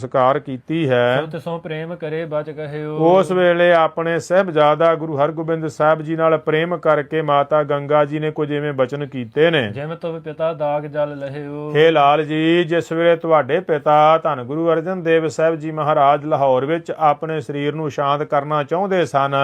ਸਕਾਰ ਕੀਤੀ ਹੈ। ਸੋ ਤਿਸੋਂ ਪ੍ਰੇਮ ਕਰੇ ਬਚ ਕਹਿਓ। ਉਸ ਵੇਲੇ ਆਪਣੇ ਸਹਿਬਜ਼ਾਦਾ ਗੁਰੂ ਹਰਗੋਬਿੰਦ ਸਾਹਿਬ ਜੀ ਨਾਲ ਪ੍ਰੇਮ ਕਰਕੇ ਮਾਤਾ ਗੰਗਾ ਜੀ ਨੇ ਕੁਝ ਐਵੇਂ ਬਚਨ ਕੀਤੇ ਨੇ। ਜਿਮ ਤੁਮ ਪਿਤਾ ਦਾਗ ਜਲ ਲਹਿਓ। ਹੇ ਲਾਲ ਜੀ ਜਿਸ ਵੇਲੇ ਤੁਹਾਡੇ ਪਿਤਾ ਧੰਨ ਗੁਰੂ ਅਰਜਨ ਦੇਵ ਸਾਹਿਬ ਜੀ ਮਹਾਰਾਜ ਲਾਹੌਰ ਵਿੱਚ ਆਪਣੇ ਸਰੀਰ ਨੂੰ ਸ਼ਾਂਤ ਕਰਨਾ ਚਾਹੁੰਦੇ ਸਨ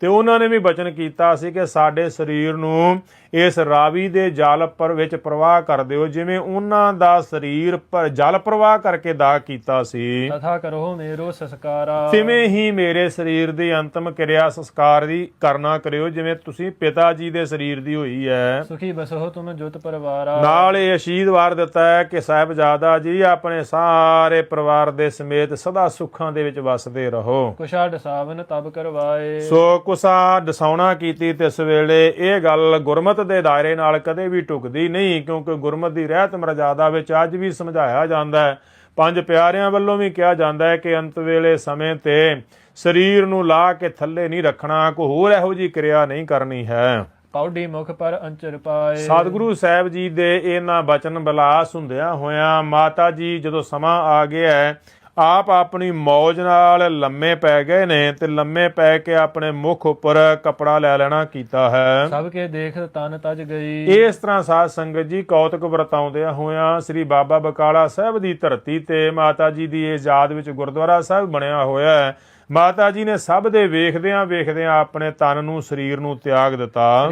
ਤੇ ਉਹਨਾਂ ਨੇ ਵੀ ਬਚਨ ਕੀਤਾ ਸੀ ਕਿ ਸਾਡੇ ਸਰੀਰ ਨੂੰ ਇਸ ਰਾਵੀ ਦੇ ਜਲ ਪਰ ਵਿੱਚ ਪ੍ਰਵਾਹ ਕਰ ਦਿਓ ਜਿਵੇਂ ਉਹਨਾਂ ਦਾ ਸਰੀਰ ਪਰ ਜਲ ਪ੍ਰਵਾਹ ਕਰਕੇ ਦਾਗ ਕੀਤਾ ਸੀ। ਤਥਾ ਕਰੋ ਮੇਰੋ ਸੰਸਕਾਰਾ। ਤਿਵੇਂ ਹੀ ਮੇਰੇ ਸਰੀਰ ਦੀ ਅੰਤਮ ਕਿਰਿਆ ਸੰਸਕਾਰ ਦੀ ਕਰਨਾ ਕਰਿਓ ਜਿਵੇਂ ਤੁਸੀਂ ਪਿਤਾ ਜੀ ਦੇ ਸਰੀਰ ਦੀ ਹੋਈ ਹੈ। ਸੁਖੀ ਬਸੋ ਤੁਮ ਜੁਤ ਪਰਿਵਾਰਾ। ਨਾਲ ਇਹ ਅਸ਼ੀਰਵਾਦ ਦਿੱਤਾ ਹੈ ਕਿ ਸਾਹਿਬਜ਼ਾਦਾ ਜੀ ਆਪਣੇ ਸਾਰੇ ਪਰਿਵਾਰ ਦੇ ਸਮੇਤ ਸਦਾ ਸੁੱਖਾਂ ਦੇ ਵਿੱਚ ਵਸਦੇ ਰਹੋ। ਕੁਸ਼ਾ ਡਸਾਵਨ ਤਬ ਕਰਵਾਏ। ਸੋ ਕੁਸਾ ਦਸਾਉਣਾ ਕੀਤੀ ਤੇ ਇਸ ਵੇਲੇ ਇਹ ਗੱਲ ਗੁਰਮਤ ਦੇ ਦਾਇਰੇ ਨਾਲ ਕਦੇ ਵੀ ਟੁਕਦੀ ਨਹੀਂ ਕਿਉਂਕਿ ਗੁਰਮਤ ਦੀ ਰਹਿਤ ਮਰਜ਼ਾਦਾ ਵਿੱਚ ਅੱਜ ਵੀ ਸਮਝਾਇਆ ਜਾਂਦਾ ਹੈ। ਪੰਜ ਪਿਆਰਿਆਂ ਵੱਲੋਂ ਵੀ ਕਿਹਾ ਜਾਂਦਾ ਹੈ ਕਿ ਅੰਤ ਵੇਲੇ ਸਮੇਂ ਤੇ ਸਰੀਰ ਨੂੰ ਲਾ ਕੇ ਥੱਲੇ ਨਹੀਂ ਰੱਖਣਾ ਕੋਈ ਹੋਰ ਇਹੋ ਜੀ ਕਿਰਿਆ ਨਹੀਂ ਕਰਨੀ ਹੈ। ਕੌਡੀ ਮੁਖ ਪਰ ਅੰਚਰ ਪਾਏ। ਸਤਿਗੁਰੂ ਸਾਹਿਬ ਜੀ ਦੇ ਇਹਨਾਂ ਬਚਨ ਬਲਾਸ ਹੁੰਦਿਆਂ ਹੋਇਆਂ ਮਾਤਾ ਜੀ ਜਦੋਂ ਸਮਾਂ ਆ ਗਿਆ ਹੈ, ਆਪ ਆਪਣੀ ਮੌਜ ਨਾਲ ਲੰਮੇ ਪੈ ਗਏ ਨੇ ਤੇ ਲੰਮੇ ਪੈ ਕੇ ਆਪਣੇ ਮੁਖ ਉੱਪਰ ਕਪੜਾ ਲੈ ਲੈਣਾ ਕੀਤਾ ਹੈ। ਸਭ ਕੇ ਦੇਖ ਤਨ ਤਜ ਗਈ। ਇਸ ਤਰ੍ਹਾਂ ਸਾਧ ਸੰਗਤ ਜੀ ਕੌਤਕ ਵਰਤਾਉਂਦਿਆਂ ਹੋਇਆਂ ਸ੍ਰੀ ਬਾਬਾ ਬਕਾਲਾ ਸਾਹਿਬ ਦੀ ਧਰਤੀ ਤੇ ਮਾਤਾ ਜੀ ਦੀ ਇਹ ਯਾਦ ਵਿੱਚ ਗੁਰਦੁਆਰਾ ਸਾਹਿਬ ਬਣਿਆ ਹੋਇਆ ਹੈ। ਮਾਤਾ ਜੀ ਨੇ ਸਭ ਦੇ ਵੇਖਦਿਆਂ ਵੇਖਦਿਆਂ ਆਪਣੇ ਤਨ ਨੂੰ ਸਰੀਰ ਨੂੰ ਤਿਆਗ ਦਿੱਤਾ।